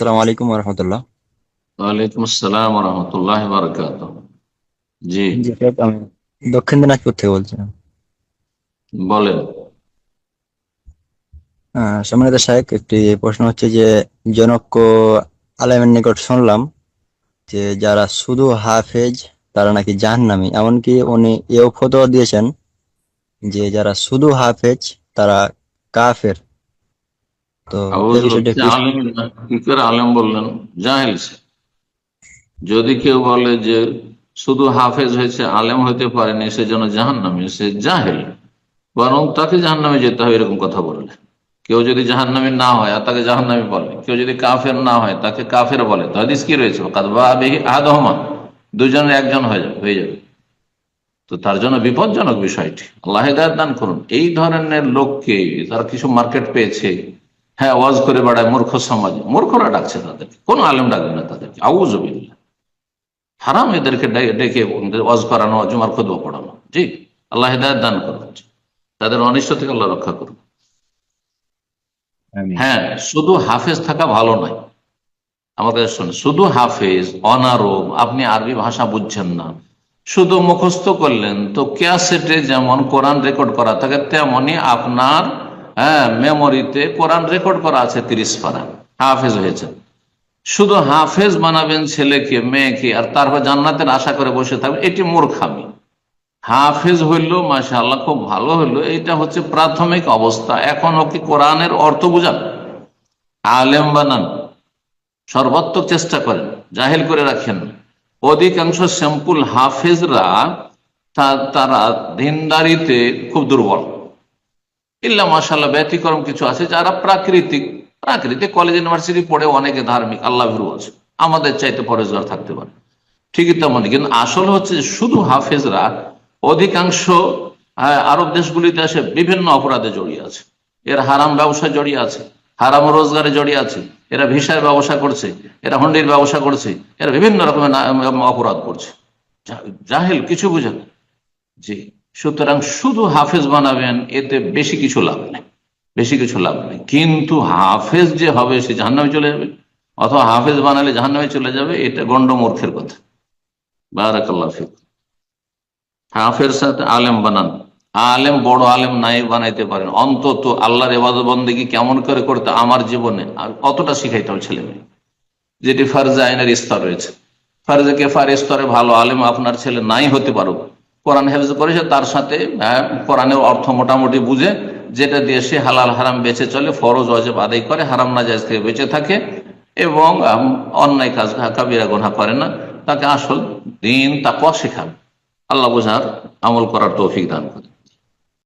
আসসালামু আলাইকুম রহমতুল্লাহ। ওয়ালাইকুম আসসালাম রহমতুল্লাহ বারকাত জি। জি আমি দক্ষিণ দিনাজপুর থেকে বলছিলাম। বলেন। সম্মানিত সাহেব একটি প্রশ্ন হচ্ছে যে জনক আলেমের নিকট শুনলাম যে যারা শুধু হাফেজ তারা নাকি জাহান্নামী। এমনকি উনি এও ফতোয়া দিয়েছেন যে যারা শুধু হাফেজ তারা কাফের। তো আলেম কি করে আলেম বললেন? জাহেল সে। যদি কেউ বলে যে শুধু হাফেজ হয়েছে আলেম হইতে পারেনি সেজন্য জাহান্নামী সে জাহেল। বরং তাকে জাহান্নামে যেতে হবে এরকম কথা বললে কেউ যদি জাহান জাহান্নামী না হয় আর তাকে জাহান জাহান্নামী বলে। কেউ যদি কাফের না হয় তাকে কাফের বলে। তো হাদিস কি রয়েছে? বিহি দুজনের একজন হয়ে যাবে হয়ে যাবে। তো তার জন্য বিপজ্জনক বিষয়টি। আল্লাহ দান করুন। এই ধরনের লোককে তারা কিছু মার্কেট পেয়েছে হ্যাঁ ওয়াজ করে বেড়ায় মূর্খ সমাজে। মূর্খরা ডাকছে তাদেরকে। কোনো আলেম ডাকবে না তাদেরকে। আউজবিল্লা হারাম এদেরকে ডেকে ওয়াজ করানো জুমার খুদবা পড়ানো। জি আল্লাহ হেদায়ত দান করুন। তাদের অনিষ্ট থেকে আল্লাহ রক্ষা করুন। হ্যাঁ শুধু হাফেজ থাকা ভালো নয়। আমাদের শুনে শুধু হাফেজ অনারব আপনি আরবি ভাষা বুঝছেন না। শুধু মুখস্থ করলেন তো ক্যাসেটে যেমন কোরআন রেকর্ড করা থাকে তেমনই আপনার হ্যাঁ মেমোরিতে কোরআন রেকর্ড করা আছে তিরিশ পারা। হাফেজ হয়েছে। শুধু হাফেজ বানাবেন ছেলেকে, মেয়েকে, আর তারপর জান্নাতের আশা করে বসে থাকবে, এটি মূর্খামি। হাফেজ হইল, মাশাআল্লাহ, খুব ভালো হইল এটা হচ্ছে প্রাথমিক অবস্থা। এখন ওকে কোরআনের অর্থ বুঝান? আলেম বানান, সর্বাত্মক চেষ্টা করেন, জাহিল করে রাখেন। অধিকাংশ স্যাম্পুল হাফেজরা তারা দিনদারিতে খুব দুর্বল। ইল্লা মাসাল্লাহ ব্যতিক্রম কিছু আছে যারা প্রাকৃতিক। প্রাকৃতিক কলেজ ইউনিভার্সিটি পড়ে অনেকে ধার্মিক আল্লাহ ভীরু আছে। আমাদের চাইতে পরেজগার থাকতে পারে। ঠিকই তেমন কিন্তু আসল হচ্ছে শুধু হাফেজরা অধিকাংশ হ্যাঁ, আরব দেশগুলিতে এসে বিভিন্ন অপরাধে জড়িয়ে আছে। এর হারাম ব্যবসায় জড়িয়ে আছে হারাম রোজগারে জড়িয়ে আছে। এরা ভিসার ব্যবসা করছে এরা হন্ডির ব্যবসা করছে এরা বিভিন্ন রকমের অপরাধ করছে। জাহেল কিছু বুঝেন না। জি। সুতরাং শুধু হাফেজ বানাবেন, এতে বেশি কিছু লাভ নেই। বেশি কিছু লাভ নেই। কিন্তু হাফেজ যে হবে, সে জাহান্নামে চলে যাবে। অথবা হাফেজ বানালে জাহান্নামে চলে যাবে, এটা গন্ডমূর্খের কথা। বারাকাল্লাহ ফিক। হাফের সাথে আলেম বানান। আলেম বড় আলেম নাই বানাইতে পারেন। অন্তত আল্লাহর এবাদত বন্দেগী কেমন করে করতে আমার জীবনে আর কতটা শিখাইতে হবে ছেলে মেয়ে? যেটি ফারজে আইনের স্তর রয়েছে। ফারজে কেফার স্তরে ভালো আলেম আপনার ছেলে নাই হতে পারো কোরআন হেফজ করে সে তার সাথে আহ, কোরআনের অর্থ মোটামুটি বুঝে যেটা দিয়ে সে হালাল হারাম বেঁচে চলে ফরজ অজেব আদায় করে হারাম নাজাজ থেকে বেঁচে থাকে এবং অন্যায় কাজ কাবিরা গোনা করে না তাকে আসল দিন তাকওয়া শেখান আল্লাহ বোঝার আমল করার তৌফিক দান করে